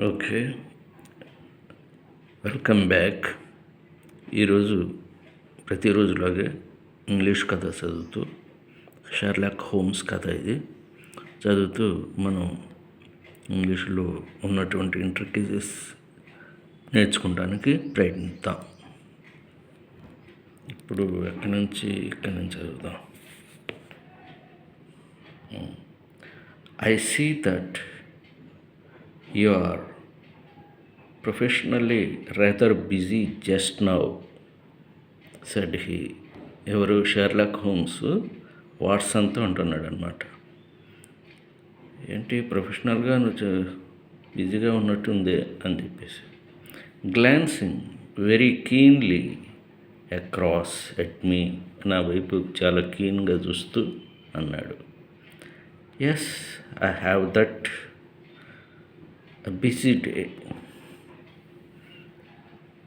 Okay. Welcome back. ఈరోజు ప్రతిరోజులాగే English కథ చదువుతూ షర్లాక్ హోమ్స్ కథ ఇది. చదువుతూ మనం ఇంగ్లీష్లో ఉన్నటువంటి ఇంటర్కేజెస్ నేర్చుకోవడానికి ప్రయత్నిద్దాం. ఇప్పుడు ఎక్కడి నుంచి ఇక్కడి నుంచి చదువుదాం? I see that you are professionally rather busy just now said he ఎవరు షెర్లాక్ హోమ్స్ వాట్సన్తో అంటున్నాడు అనమాట ఏంటి ప్రొఫెషనల్గా నువ్వు బిజీగా ఉన్నట్టుంది అని చెప్పేసి. Glancing very keenly across at me నా వైపు చాలా కీన్గా చూస్తూ అన్నాడు. Yes I have that busy day.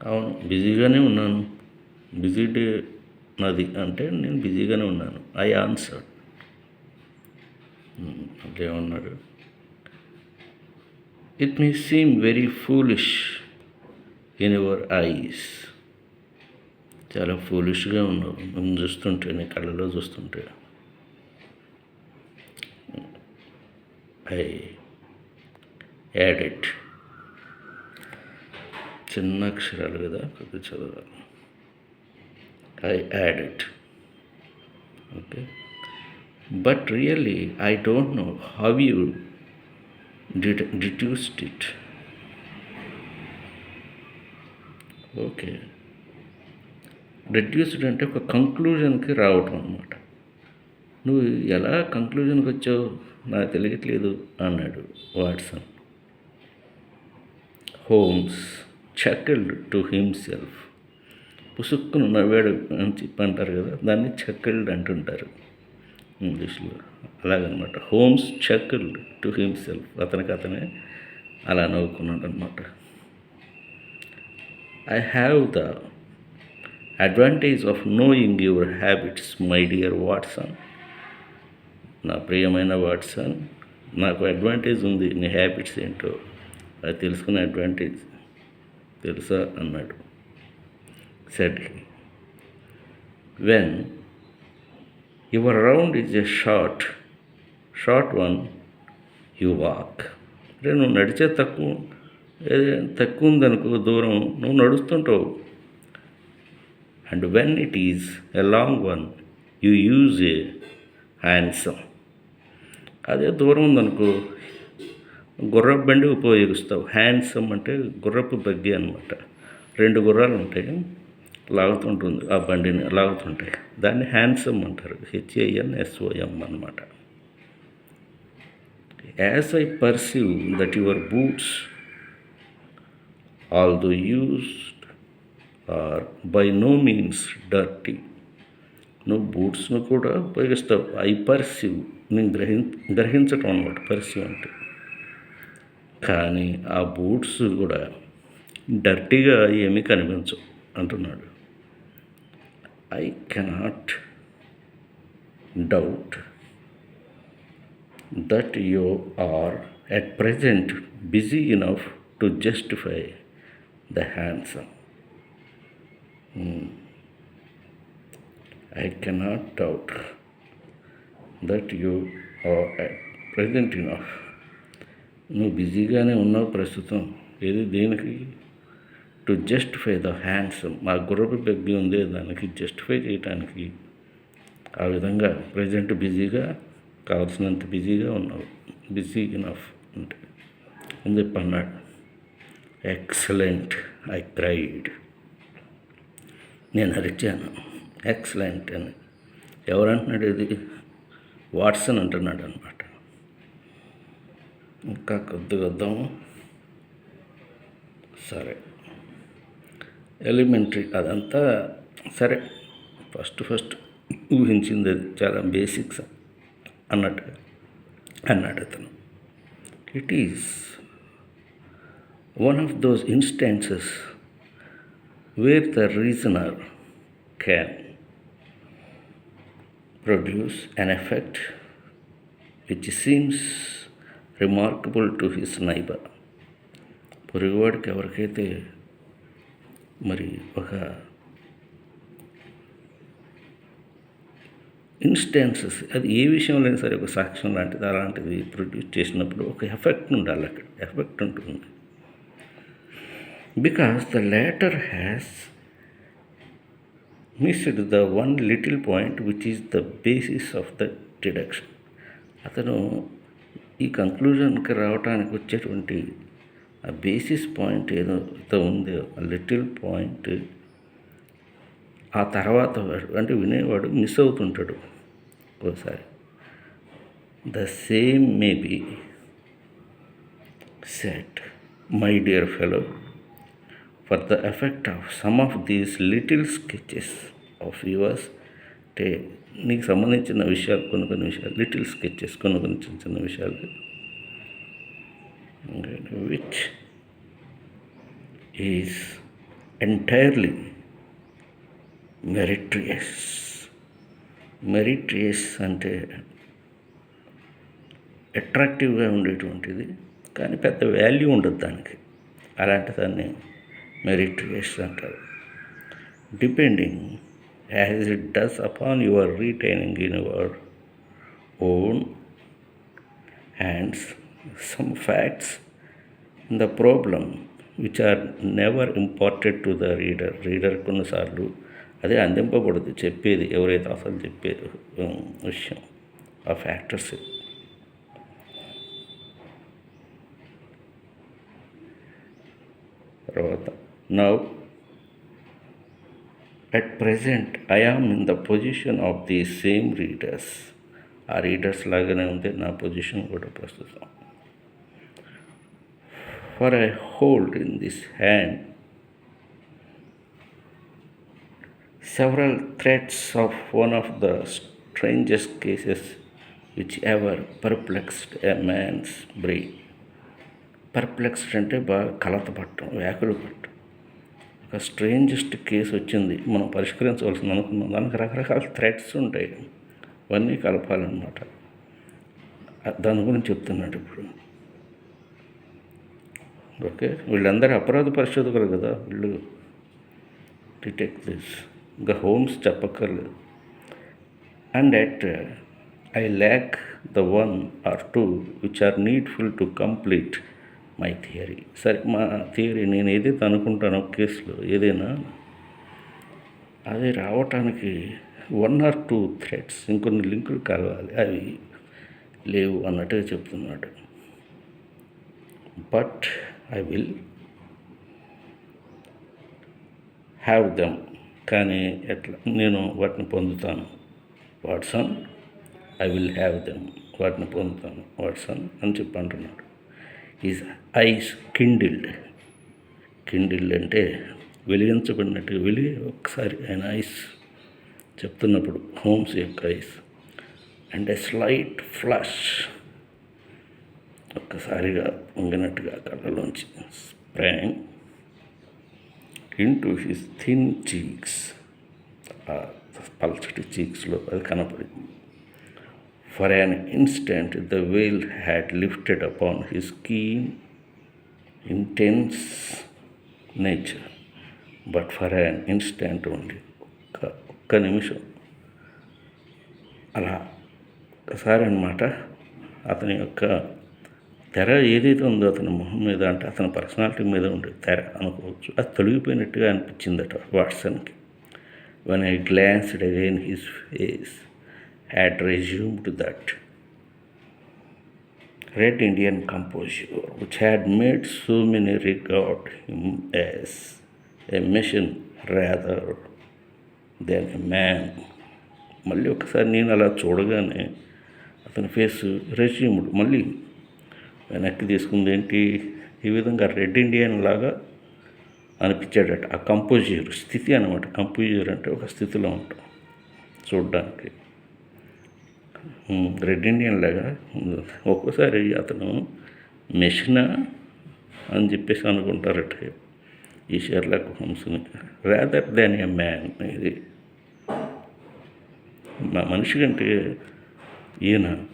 అవును బిజీగానే ఉన్నాను. బిజీ డే నాది అంటే నేను బిజీగానే ఉన్నాను. I answer అదేమన్నాడు it me seem very foolish in your eyes చాలా ఫూలిష్గా ఉన్నావు. మేము చూస్తుంటే నీ కళ్ళలో చూస్తుంటే. ఐ యాడెడ్ చిన్న అక్షరాలు కదా పెద్ద చదవాలి. I added okay but really I don't know how you did deduced it okay reduced అంటే ఒక కంక్లూజన్కి రావటం అనమాట నువ్వు ఎలా కంక్లూజన్కి వచ్చావు? నాకు తెలియట్లేదు అన్నాడు Watson. Holmes chuckled to himself పుసుక్కును నవ్వాడు అని చెప్పి అంటారు కదా దాన్ని చకిల్డ్ అంటుంటారు ఇంగ్లీష్లో. అలాగనమాట. హోమ్స్ చకిల్డ్ టు హిమ్సెల్ఫ్ అతనికి అతనే అలా నవ్వుకున్నాడు అనమాట I have the advantage of knowing your habits my dear Watson నా ప్రియమైన వాట్సన్ నాకు అడ్వాంటేజ్ ఉంది నీ హ్యాబిట్స్ ఏంటో. అది తెలుసుకునే అడ్వాంటేజ్ తెలుసా అన్నాడు said when your round is a short short one you walk అంటే నువ్వు నడిచే తక్కువ తక్కువ ఉందనుకో దూరం నువ్వు నడుస్తుంటావు. And when it is a long one you use a handsome అదే దూరం ఉందనుకో గుర్రపు బండి ఉపయోగిస్తావు. హ్యాండ్సమ్ అంటే గుర్రపు బగ్గి అనమాట రెండు గుర్రాలు ఉంటాయి. లాగుతుంటుంది ఆ బండిని లాగుతుంటాయి. దాన్ని హ్యాండ్సమ్ అంటారు. H A N S O M అనమాట as I perceive that your boots although used are by no means dirty. నువ్వు బూట్స్ను కూడా ఉపయోగిస్తావు. I perceive. నేను గ్రహి గ్రహించటం అనమాట పర్సీవ్ అంటే. కానీ ఆ బూట్స్ కూడా డర్టీగా ఏమీ కనిపించవు అంటున్నాడు. I cannot doubt that you are at present busy enough to justify the handsome I cannot doubt that you are at present enough నువ్వు బిజీగానే ఉన్నావు ప్రస్తుతం. ఏది దేనికి? టు జస్టిఫై ద హ్యాండ్స్ మా గుర్రపు పెగ్గి ఉంది దానికి జస్టిఫై చేయడానికి ఆ విధంగా ప్రజెంట్ బిజీగా కావాల్సినంత బిజీగా ఉన్నావు. బిజీ ఇనఫ్ అంటే. అని చెప్పి అన్నాడు. ఎక్సలెంట్ ఐ క్రైడ్ నేను అరిచాను. ఎక్సలెంట్ అని. ఎవరంటున్నాడు ఇది? వాట్సన్ అంటున్నాడు అనమాట ఇంకా కొద్దిగా వద్దాము సరే. ఎలిమెంటరీ అదంతా సరే. ఫస్ట్ ఫస్ట్ ఊహించింది అది చాలా బేసిక్స్ అన్నట్టు అన్నాడు అతను. It is one of those instances where the reasoner can produce an effect which seems remarkable to his neighbour పొరుగువాడికి ఎవరికైతే మరి ఒక ఇన్స్టెన్సెస్ అది ఏ విషయంలో అయినా సరే ఒక సాక్ష్యం లాంటిది అలాంటిది ప్రొడ్యూస్ చేసినప్పుడు ఒక ఎఫెక్ట్ ఉండాలి అక్కడ. ఎఫెక్ట్ ఉంటుంది. Because the latter has missed the one little point which is the basis of the deduction అతను ఈ కంక్లూజన్కి రావడానికి వచ్చేటువంటి ఆ బేసిస్ పాయింట్ ఏదో ఉందో ఆ లిటిల్ పాయింట్ ఆ తర్వాత అంటే వినేవాడు మిస్ అవుతుంటాడు ఒకసారి the same may be set my dear fellow for the effect of some of these little sketches of yours టే నీకు సంబంధించిన విషయాలు కొన్ని కొన్ని విషయాలు లిటిల్ స్కెచెస్ కొన్ని కొన్ని చిన్న చిన్న విషయాలు. Which is entirely meretricious meretricious అంటే అట్రాక్టివ్గా ఉండేటువంటిది కానీ పెద్ద వాల్యూ ఉండదు దానికి. అలాంటి దాన్ని మెరిట్రియస్ అంటారు. Depending as it does upon your retaining in your own hands some facts the problem which are never imparted to the reader reader కొన్నిసార్లు అదే అందింపబడదు చెప్పేది ఎవరైతే అసలు చెప్పేది విషయం ఆ ఫ్యాక్టర్స్ తర్వాత now at present I am in the position of the same readers ఆ రీడర్స్ లాగానే ఉంది నా పొజిషన్ కూడా ప్రస్తుతం for I hold in this hand several threads of one of the strangest cases which ever perplexed a man's brain. Perplexed అంటే బాగా కలత పట్టడం వ్యాకులు పట్టడం ఒక స్ట్రేంజెస్ట్ కేసు వచ్చింది. మనం పరిష్కరించవలసింది అనుకున్నాం. దానికి రకరకాల థ్రెడ్స్ ఉంటాయి. అవన్నీ కలపాలన్నమాట. దాని గురించి చెప్తున్నాడు ఇప్పుడు. ఓకే? వీళ్ళందరూ అపరాధ పరిశోధకులు కదా. వీళ్ళు డిటెక్టివ్స్ ఇంకా హోమ్స్ చెప్పక్కర్లేదు. And at I lack the one or two which are needful to complete my theory సరే మా థియరీ నేను ఏదైతే అనుకుంటానో కేసులో ఏదైనా అది రావటానికి వన్ ఆర్ టూ థ్రెడ్స్ ఇంకొన్ని లింకులు కలవాలి. అవి లేవు అన్నట్టుగా చెప్తున్నాడు. But I will have them కానీ ఎట్లా నేను వాటిని పొందుతాను. Watson I will have them వాటిని పొందుతాను. వాట్సన్ అని చెప్పి అంటున్నాడు. Is ice కిండిల్డ్. కిండిల్డ్ అంటే వెలిగించబడినట్టు వెలిగి ఒకసారి ఆయన ఐస్ చెప్తున్నప్పుడు హోమ్స్ యొక్క eyes. And a slight flush. ఒక్కసారిగా ఉంగినట్టుగా కళ్ళలోంచి sprang into his thin cheeks. పల్చటి చీక్స్లో అది కనపడింది. For an instant, the veil had lifted upon his keen, intense nature but for an instant only. ఒక్క ఒక్క నిమిషం. అలా ఒకసారి అనమాట అతని యొక్క తెర ఏదైతే ఉందో అతని మొహం మీద అంటే అతని పర్సనాలిటీ మీద ఉండే తెర అనుకోవచ్చు. అది తొలగిపోయినట్టుగా అనిపించిందట వాట్సన్కి. When I glanced again his face had resumed that red Indian composure which had made so many record him as a machine rather than a man మళ్ళీ ఒకసారి నేను అలా చూడగానే అతని ఫేస్ రెజ్యూమ్డ్ మళ్ళీ వెనక్కి తీసుకుంది ఏంటి? ఈ విధంగా రెడ్ ఇండియన్ లాగా అనిపించాడట. ఆ కంపోజర్ స్థితి అనమాట కంపోజర్ అంటే ఒక స్థితిలో ఉంటాం చూడడానికి. రెడ్ ఇండియన్ లాగా. ఒక్కోసారి అతను మెషినా అని చెప్పేసి అనుకుంటారట. ఈ షెర్లాక్ హోమ్స్ని. రాదర్ దాన్ ఏ మ్యాన్ ఇది. మా మనిషి కంటే ఈయన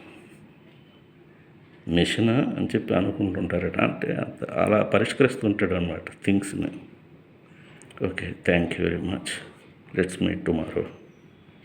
మెషినా అని చెప్పి అనుకుంటుంటారట. అంటే అలా పరిష్కరిస్తుంటాడు అనమాట థింగ్స్ని. Okay thank you very much. Let's meet tomorrow